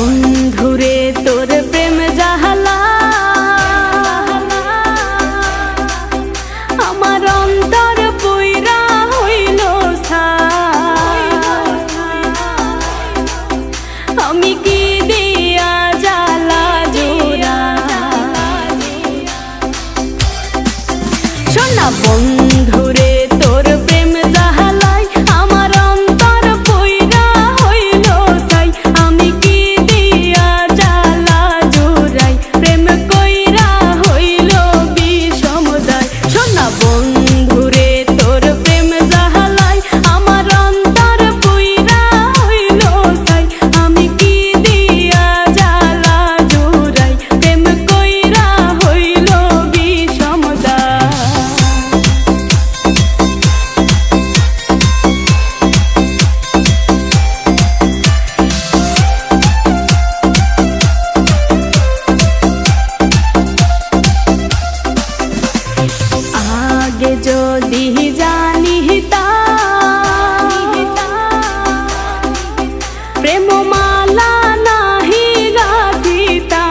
বন্ধুরে, তোর প্রেম জাহালা আমার অন্তর পুইরা হইল। আমি কি দিয়া জ্বালা জোড়া শোনা বন্ধুরে শোনা আগে যদি জানিতা প্রেম মালা নাহি গাথিতা।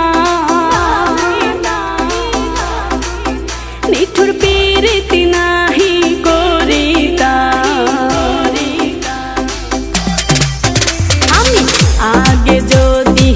নিঠুর পীড়িতি নাহি করিতা। আমি আগে যদি